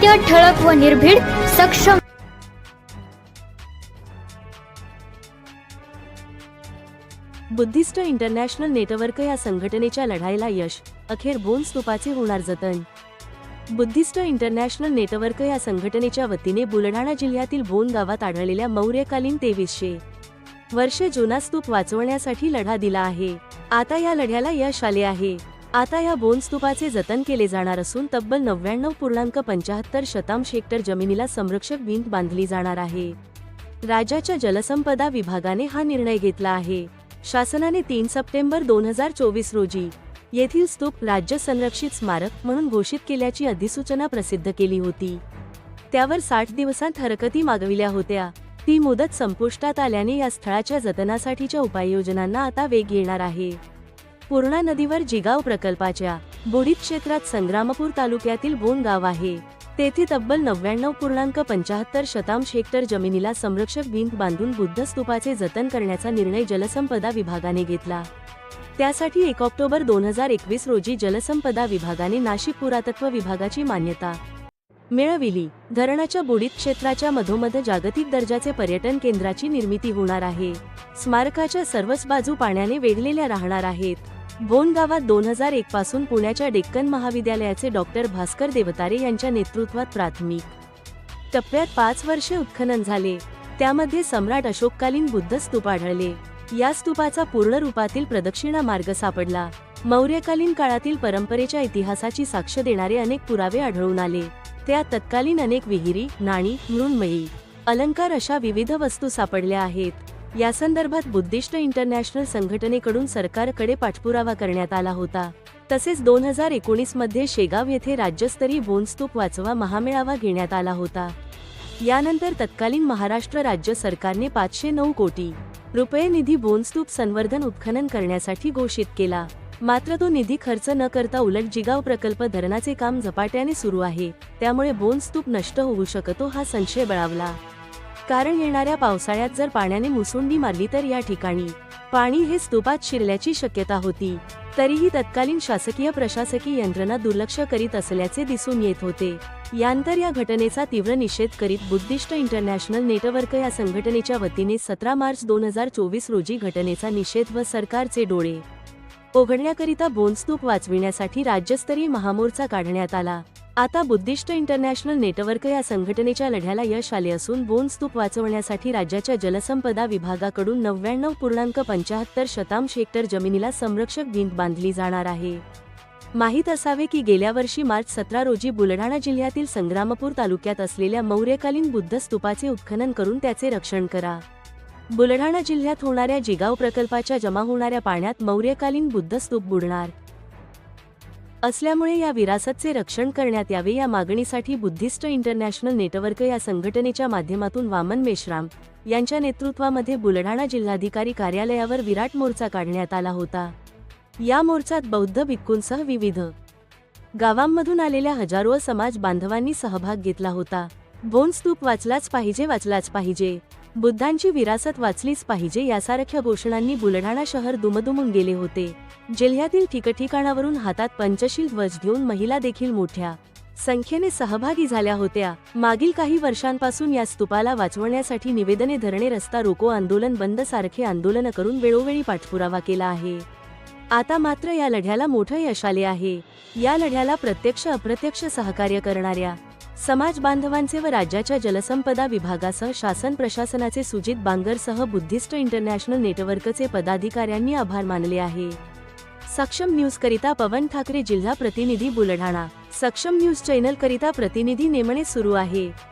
सत्य ठळक व निर्भीड सक्षम. बुद्धिस्ट इंटरनॅशनल नेटवर्क या संघटनेच्या लढाईला यश अखेर बोन स्तूपाचे होणार जतन. बुद्धिस्ट इंटरनॅशनल नेटवर्क या संघटनेच्या वतीने बुलढाणा जिल्ह्यातील बोन गावात आढळलेल्या मौर्यकालीन तेवीसशे वर्षे जुना स्तूप वाचवण्यासाठी लढा दिला आहे. आता या लढ्याला यश आले आहे. आता या बोन स्तूपाचे जतन केले जाणार असून तब्बल नव्याण्णव पूर्णांक पंचाहत्तर शतांश हेक्टर जमिनीला संरक्षक भिंत बांधली जाणार आहे. राज्याच्या जलसंपदा विभागाने हा निर्णय घेतला आहे. शासनाने तीन सप्टेंबर दोन हजार चोवीस रोजी येथील स्तूप राज्य संरक्षित स्मारक म्हणून घोषित केल्याची अधिसूचना प्रसिद्ध केली होती. त्यावर साठ दिवसांत हरकती मागविल्या होत्या. ती मुदत संपुष्टात आल्याने या स्थळाच्या जतनासाठीच्या उपाययोजनांना आता वेग येणार आहे. पूर्णा नदीवर जिगाव प्रकल्पाच्या बुडीत क्षेत्रात संग्रामपूर तालुक्यातील बोन गाव आहे. तेथे तब्बल नव्याण्णव पूर्णांक पंचाहत्तर शतांश हेक्टर जमिनीला संरक्षक भिंत बांधून बुद्ध स्तूपाचे जतन करण्याचा निर्णय जलसंपदा विभागाने घेतला. त्यासाठी एक ऑक्टोबर दोन हजार एकवीस रोजी जलसंपदा विभागाने नाशिक पुरातत्व विभागाची मान्यता मिळविली. धरणाच्या बुडीत क्षेत्राच्या मधोमध जागतिक दर्जाचे पर्यटन केंद्राची निर्मिती होणार आहे. स्मारकाच्या सर्वच बाजू पाण्याने वेढलेल्या राहणार आहेत. बोन गावात दोन हजार एक पासून पुण्याच्या डेक्कन महाविद्यालयाचे डॉक्टर भास्कर देवतारे यांच्या नेतृत्वात प्राथमिक. टप्प्यात पाच वर्षे उत्खनन झाले. त्यामध्ये सम्राट अशोककालीन बुद्ध स्तूप आढळले. या स्तूपाचा पूर्ण रूपातील प्रदक्षिणा मार्ग सापडला. मौर्यकालीन काळातील परंपरेच्या इतिहासाची साक्ष देणारे अनेक पुरावे आढळून आले. त्या तत्कालीन अनेक विहिरी नाणी मृणमयी अलंकार अशा विविध वस्तू सापडल्या आहेत. या संदर्भात बुद्धिस्ट इंटरनॅशनल संघटनेकडून सरकारकडे पाठपुरावा करण्यात आला होता. तसेच दोन हजार एकोणीसमध्ये शेगाव येथे राज्यस्तरीय बोनस्तूप वाचवा महामेळावा घेण्यात आला होता. यानंतर तत्कालीन महाराष्ट्र राज्य सरकारने पाचशे नऊ कोटी रुपये निधी बोनस्तूप संवर्धन उत्खनन करण्यासाठी घोषित केला. मात्र तो निधी खर्च न करता उलट जिगाव प्रकल्प धरणाचे काम झपाट्याने सुरू आहे. त्यामुळे बोनस्तूप नष्ट होऊ शकतो हा संशय बळावला. कारण येणाऱ्या पावसाळ्यात जर पाण्याने मुसुंडी मारली तर या ठिकाणी पाणी हे स्तूपात शिरल्याची शक्यता होती. तरीही तत्कालीन शासकीय प्रशासकीय यंत्रणा दुर्लक्ष करीत असल्याचे दिसून येत होते. यानंतर या घटनेचा तीव्र निषेध करीत बुद्धिस्ट इंटरनॅशनल नेटवर्क या संघटनेच्या वतीने सतरा मार्च दोन हजार चोवीस रोजी घटनेचा निषेध व सरकारचे डोळे ओघडण्याकरिता बोनस्तूप वाचविण्यासाठी राज्यस्तरीय महामोर्चा काढण्यात आला. आता बुद्धिस्ट इंटरनॅशनल नेटवर्क या संघटनेच्या लढ्याला यश आले असून बोनस्तूप वाचवण्यासाठी राज्याच्या जलसंपदा विभागाकडून नव्याण्णव पूर्णांक पंचाहत्तर शतांश हेक्टर जमिनीला संरक्षक भिंत बांधली जाणार आहे. माहीत असावे की गेल्या वर्षी मार्च सतरा रोजी बुलढाणा जिल्ह्यातील संग्रामपूर तालुक्यात असलेल्या मौर्यकालीन बुद्ध स्तूपाचे उत्खनन करून त्याचे रक्षण करा. बुलढाणा जिल्ह्यात होणाऱ्या जिगाव प्रकल्पाच्या जमा होणाऱ्या पाण्यात मौर्यकालीन बुद्ध स्तूप बुडणार. असल्यामुळे या विरासतचे रक्षण करण्यात यावे या मागणीसाठी बुद्धिस्ट इंटरनॅशनल नेटवर्क या संघटनेच्या माध्यमातून वामन मेश्राम यांच्या नेतृत्वामध्ये बुलढाणा जिल्हाधिकारी कार्यालयावर विराट मोर्चा काढण्यात आला होता. या मोर्चात बौद्ध भिक्खूंसह विविध गावांमधून आलेल्या हजारो समाज बांधवांनी सहभाग घेतला होता. बोन स्तूप वाचलाच पाहिजे वाचलाच पाहिजे. बुद्धांची विरासत वाचलीच पाहिजे यासारख्या घोषणांनी बुलढाणा शहर दुमदुमून गेले होते. जिल्ह्यातील ठिकठिकाणावरून हातात पंचशील ध्वज घेऊन महिला देखील मोठ्या संख्येने सहभागी झाल्या होत्या. मागील काही वर्षांपासून या स्तूपाला वाचवण्यासाठी निवेदने धरणे रस्ता रोको आंदोलन बंद सारखे आंदोलन करून वेळोवेळी पाठपुरावा केला आहे. आता मात्र या लढ्याला मोठं यश आले आहे. या लढ्याला प्रत्यक्ष अप्रत्यक्ष सहकार्य करणाऱ्या समाज बांधवांचे व राज्याच्या जलसंपदा विभागासह शासन प्रशासनाचे सुजित बांगरसह बुद्धिस्ट इंटरनॅशनल नेटवर्कचे पदाधिकाऱ्यांनी आभार मानले आहे. सक्षम न्यूज करिता पवन ठाकरे जिल्हा प्रतिनिधी बुलढाणा. सक्षम न्यूज चॅनल करिता प्रतिनिधी नेमणे सुरू आहे.